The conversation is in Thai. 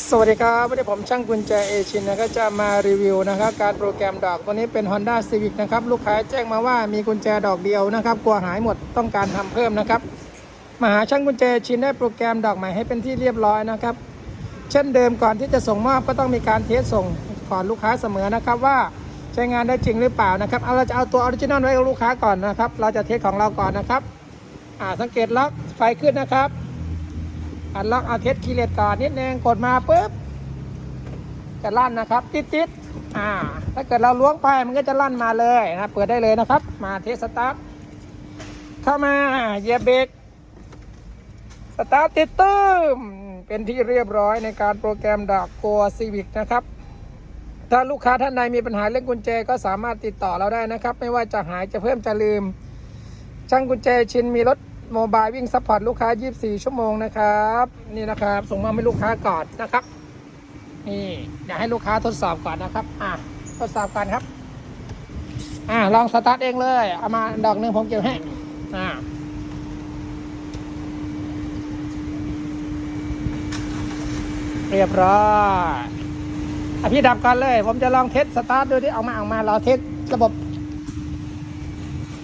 สวัสดีครับวันนี้ผมช่างกุญแจเอชินนะก็จะมารีวิวนะครับการโปรแกรมดอกตัวนี้เป็น Honda Civic นะครับลูกค้าแจ้งมาว่ามีกุญแจดอกเดียวนะครับกลัวหายหมดต้องการทำเพิ่มนะครับมาหาช่างกุญแจชินได้โปรแกรมดอกใหม่ให้เป็นที่เรียบร้อยนะครับ เช่นเดิมก่อนที่จะส่งมอบก็ต้องมีการเทสส่งก่อนลูกค้าเสมอนะครับว่าใช้งานได้จริงหรือเปล่านะครับเอาเราจะเอาตัวออริจินอลไว้กับลูกค้าก่อนนะครับ เราจะเทสของเราก่อนนะครับอ่าสังเกตล็อกไฟขึ้นนะครับ อันล็อกเอาเทสคีเลตก่อนนิดนึงกดมาปุ๊บจะลั่นนะครับติดติดๆอ่า ถ้าเกิดเราล้วงไปมันก็จะลั่นมาเลยนะเปิดได้เลยนะครับ มาเทสสตาร์ทเข้ามาเหยียบเบรกสตาร์ทติดตึ้มเป็นที่เรียบร้อยในการโปรแกรมดอกโกซีวิกนะครับถ้าลูกค้าท่านใดมีปัญหาเรื่องกุญแจก็สามารถติดต่อเราได้นะครับ ไม่ว่าจะหายจะเพิ่มจะลืม ช่างกุญแจชินมีรถ โมบายวิ่งซัพพอร์ตลูกค้า 24 ชั่วโมงนะครับ นี่นะครับ ส่งมาให้ลูกค้าก่อนนะครับ นี่อยากให้ลูกค้าทดสอบก่อนนะครับ อะทดสอบก่อนครับ อะลองสตาร์ทเองเลย เอามาดอกหนึ่งผมเก็บให้ อ่าเรียบร้อยอพี่ดับก่อนเลย ผมจะลองเทสสตาร์ทดูที่เอามาเอามาเราเทสระบบ